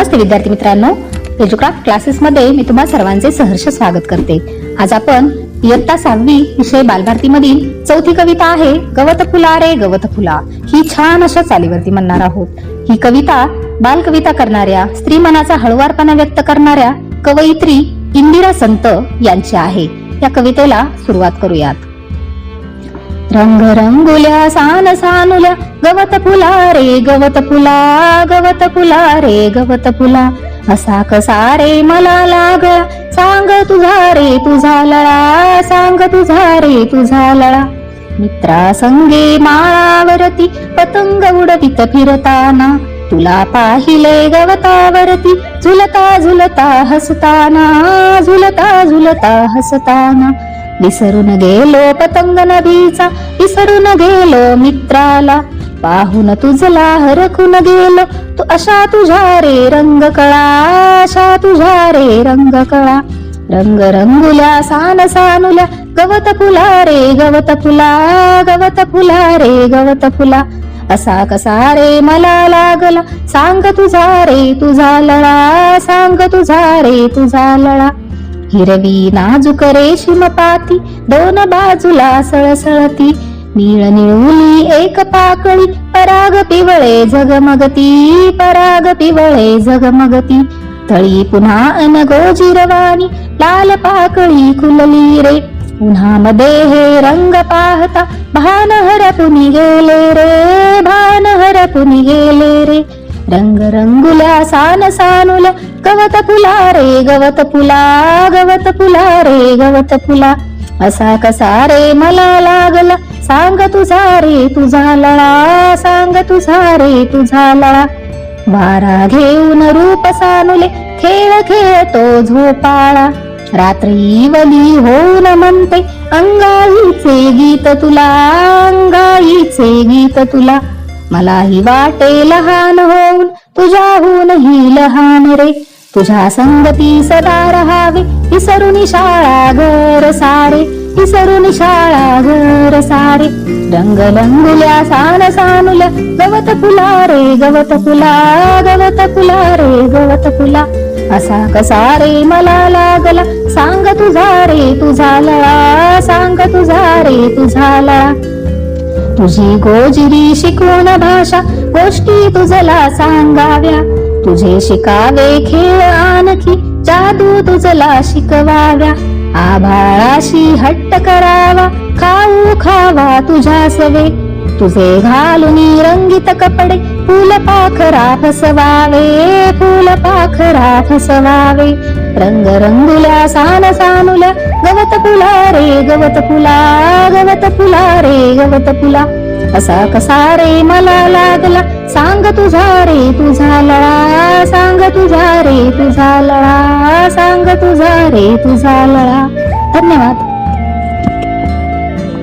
नमस्ते विद्यार्थी मित्रांनो. एज्युक्राफ्ट क्लासेसमध्ये मी तुम्हा सर्वांचे सहर्ष स्वागत करते. आज आपण इयत्ता सहावी विषय बालभारती मधील चौथी कविता आहे गवत फुला रे गवत फुला. ही छान अशा चालीवरती म्हणणार आहोत. ही कविता बालकविता करणाऱ्या स्त्री मनाचा हळुवारपणा व्यक्त करणाऱ्या कवयित्री इंदिरा संत यांची आहे. या कवितेला सुरुवात करूयात. रंग रंगुल्या सान सानुल्या गवत फुला रे गवत फुला गवत फुला रे गवत फुला असा कसा रे मला लागला सांग तुझा रे तुझा लळा सांग तुझा रे तुझा लळा. मित्रा संगे माळावरती पतंग उडवित फिरताना तुला पाहिले गवतावरती झुलता झुलता हसताना झुलता झुलता हसताना. विसरून गेलो पतंग नदीचा विसरून गेलो मित्राला. पाहून तुझला हरखून गेलो तू अशा तुझ्या रे रंग कळा अशा तुझ्या रे रंग कळा रंग रंगुल्या सान सानुल्या गवत फुला रे गवत फुला गवत फुला रे गवत फुला. असा कसा रे मला लागला सांग तुझा रे तुझा लळा सांग तुझा रे तुझा लळा. हिरवी नाजूक रेशीम पाती दोन बाजूला सळसळती. निळ निळुली एक पाकळी पराग पिवळे झगमगती पराग पिवळे झगमगती. तळी पुन्हा अनगो जिरवाणी लाल पाकळी खुलली रे. उन्हामध्ये हे रंग पाहता भान हरपुनी गेले रे भान हरपुनी गेले रे. रंग रंगुल्या सान सानुल्या गवत फुला रे गवत फुला गवत फुला रे गवत फुला. असा कसा रे मला लागला. सांग तुझा रे तुझा लळा. सांग तुझा रे तुझा लळा. वारा घेऊन रूप सानुले खेळ खेळतो झोपाळा. रात्री वली होऊन म्हणते अंगाईचे गीत तुला अंगाईचे गीत तुला. मलाही वाटे लहान होऊन तुझ्याहून ही लहान रे. तुझ्या संगती सदा रहावे. विसरून शाळा घर सारे. विसरून शाळा घर सारे. रंग रंगुल्या सान सानुल्या गवत फुला रे गवत फुला गवत फुला रे गवत फुला. असा कसा रे मला लागला? सांग तुझा रे तुझा लळा सांग तुझा रे तुझा लळा तुझी गोजिरी शिकवून भाषा गोष्टी तुझला सांगाव्या. तुझे शिकावे खेळ आणखी जादू तुझला शिकवाव्या. आभाळाशी हट्ट करावा खाऊ खावा तुझ्या सवे. तुझे घालून रंगीत कपडे फुल पाखरा फसवावे फुल पाखरा फसवावे. रंग रंगुल्या सान सानुल्या गवत फुला रे गवत फुला गवत फुला रे गवत फुला. असा कसा रे मला लागला? सांग तुझा रे तुझा लळा. सांग तुझा रे तुझा लळा. सांग तुझा रे तुझा लळा. धन्यवाद.